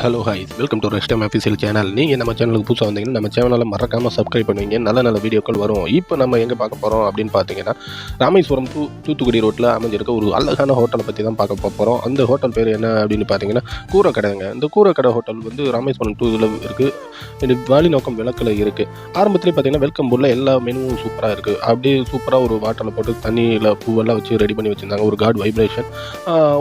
Hello hi welcome to ரெஸ்டம் official channel நீங்கள் நம்ம சேனலுக்கு புதுசாக வந்தீங்கன்னா நம்ம சேனலை மறக்காமல் சப்ஸ்கிரைப் பண்ணுவீங்க. நல்ல நல்ல வீடியோக்கள் வரும். இப்போ நம்ம எங்கே பார்க்க போகிறோம் அப்படின்னு பார்த்தீங்கன்னா ராமேஸ்வரம் டூ தூத்துக்குடி ரோட்டில் அமைஞ்சிருக்க ஒரு அழகான ஹோட்டலை பற்றி தான் பார்க்க போகிறோம் அந்த ஹோட்டல் பேர் என்ன அப்படின்னு பார்த்தீங்கன்னா கூரக்கடைங்க. இந்த கூரக்கடை ஹோட்டல் வந்து ராமேஸ்வரம் டூ இதில் இருக்குது இது வாலி நோக்கம் விளக்கில் இருக்குது ஆரம்பத்திலே பார்த்தீங்கன்னா வெல்கம் பூரில் எல்லா மெனுவும் சூப்பராக இருக்குது அப்படியே சூப்பராக ஒரு வாட்டரில் போட்டு தண்ணியில் பூவெல்லாம் வச்சு ரெடி பண்ணி வச்சுருந்தாங்க. ஒரு காட் வைப்ரேஷன்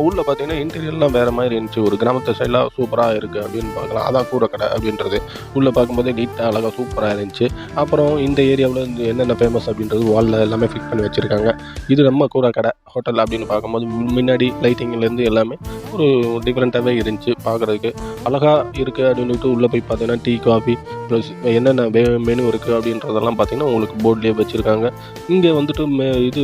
உள்ளே பார்த்தீங்கன்னா இன்டீரியர்லாம் வேறு மாதிரி இருந்துச்சு. ஒரு கிராமத்து சைடெலாம் சூப்பராக இருக்குது அப்படின்னு பார்க்கலாம். அதான் கூரைக்கடை அப்படின்றது. உள்ளே பார்க்கும்போதே நீட்டாக அழகாக சூப்பராக இருந்துச்சு. அப்புறம் இந்த ஏரியாவில் இந்த என்னென்ன ஃபேமஸ் அப்படின்றது வாலில் எல்லாமே ஃபிக்ஸ் பண்ணி வச்சுருக்காங்க. இது நம்ம கூரைக்கடை ஹோட்டல் அப்படின்னு பார்க்கும்போது முன்னாடி லைட்டிங்லேருந்து எல்லாமே ஒரு டிஃப்ரெண்ட்டாகவே இருந்துச்சு பார்க்குறதுக்கு. அழகாக இருக்குது அப்படின்ட்டு உள்ளே போய் பார்த்தீங்கன்னா டீ காஃபி ப்ளஸ் என்னென்ன மெனு இருக்குது அப்படின்றதெல்லாம் பார்த்தீங்கன்னா உங்களுக்கு போர்ட்லேயே வச்சுருக்காங்க. இங்கே வந்துட்டு மே இது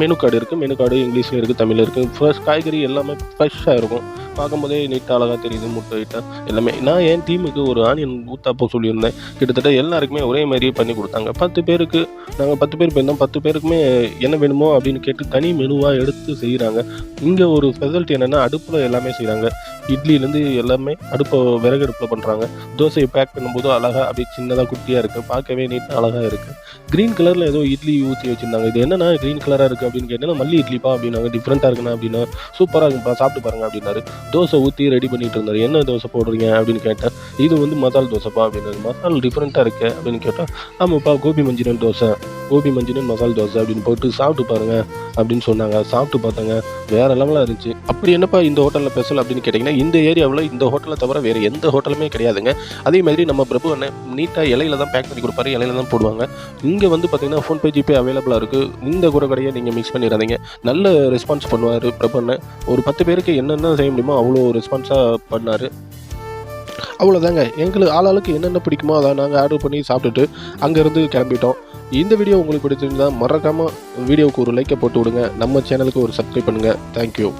மெனு கார்டு இருக்குது மெனு கார்டு இங்கிலீஷில் இருக்குது தமிழில் இருக்குது ஃப்ரெஷ் காய்கறி எல்லாமே ஃப்ரெஷ்ஷாக இருக்கும். பார்க்கும்போதே நீட்டாக அழகாக தெரியுது முட்டை ஐட்டம் எல்லாமே. நான் என் டீமுக்கு ஒரு ஆனியன் ஊத்தாப்பம் சொல்லியிருந்தேன். கிட்டத்தட்ட எல்லாருக்குமே ஒரே மாதிரியே பண்ணி கொடுத்தாங்க. பத்து பேருக்கு நாங்கள் பத்து பேர் போயிருந்தோம். பத்து பேருக்குமே என்ன வேணுமோ அப்படின்னு கேட்டு தனி மெனுவாக எடுத்து செய்கிறாங்க இங்கே ஒரு ஸ்பெஷாலிட்டி என்னென்னா அடுப்பில் எல்லாமே செய்கிறாங்க இட்லிலேருந்து எல்லாமே அடுப்பை விறகு அடுப்பில் பண்ணுறாங்க தோசையை பேக் பண்ணும்போது அழகாக அப்படியே சின்னதாக குட்டியாக இருக்குது பார்க்கவே நீட்டாக அழகாக இருக்குது க்ரீன் கலரில் ஏதோ இட்லி ஊற்றி வச்சுருந்தாங்க. இது என்னன்னா க்ரீன் கலராக இருக்குது அப்படின்னு கேட்டேன்னா மல்லி இட்லிப்பா அப்படின்னாங்க. டிஃப்ரெண்ட்டாக இருக்குண்ணா அப்படின்னா சூப்பராக இருக்குப்பா சாப்பிட்டு பாருங்க அப்படின்னாரு. தோசை ஊற்றி ரெடி பண்ணிட்டு இருந்தார். என்ன தோசை போடுறீங்க அப்படின்னு கேட்டேன் இது வந்து மசால் தோசைப்பா அப்படின்னாரு. மசால் டிஃப்ரெண்ட்டாக இருக்கு அப்படின்னு கேட்டால் ஆமாப்பா கோபி மஞ்சூரியன் தோசை. கோபி மஞ்சூரியன் மசால் தோசை அப்படின்னு போட்டு சாப்பிட்டு பாருங்க அப்படின்னு சொன்னாங்க. சாப்பிட்டு பார்த்தாங்க. வேற லெவலாக இருந்துச்சு. அப்படி என்னப்பா இந்த ஹோட்டலில் ஸ்பெஷல் அப்படின்னு கேட்டிங்கன்னா இந்த ஏரியாவில் இந்த ஹோட்டலை தவிர வேறு எந்த ஹோட்டலுமே கிடையாதுங்க. அதே மாதிரி நம்ம பிரபு அண்ணன் நீட்டாக இலையில தான் பேக் பண்ணி கொடுப்பாரு. இலையில தான் போடுவாங்க. இங்கே வந்து பார்த்தீங்கன்னா ஃபோன்பே ஜிபே அவைலபிளாக இருக்குது இந்த கூட கடையை நீங்கள் மிக்ஸ் பண்ணிடாதீங்க. நல்ல ரெஸ்பான்ஸ் பண்ணுவார் பிரபு அண்ணன். ஒரு பத்து பேருக்கு என்னென்ன செய்ய முடியுமோ அவ்வளோ ரெஸ்பான்ஸாக பண்ணார். அவ்வளோதாங்க எங்களுக்கு ஆளாளுக்கு என்னென்ன பிடிக்குமோ அதை நாங்கள் ஆர்டர் பண்ணி சாப்பிட்டுட்டு அங்கேருந்து கிளம்பிட்டோம். இந்த வீடியோ உங்களுக்கு பிடிச்சிருந்தால் மறக்காமல் வீடியோவுக்கு ஒரு லைக்கை போட்டு விடுங்க. நம்ம சேனலுக்கு ஒரு சப்ஸ்கிரைப் பண்ணுங்கள் தேங்க்யூ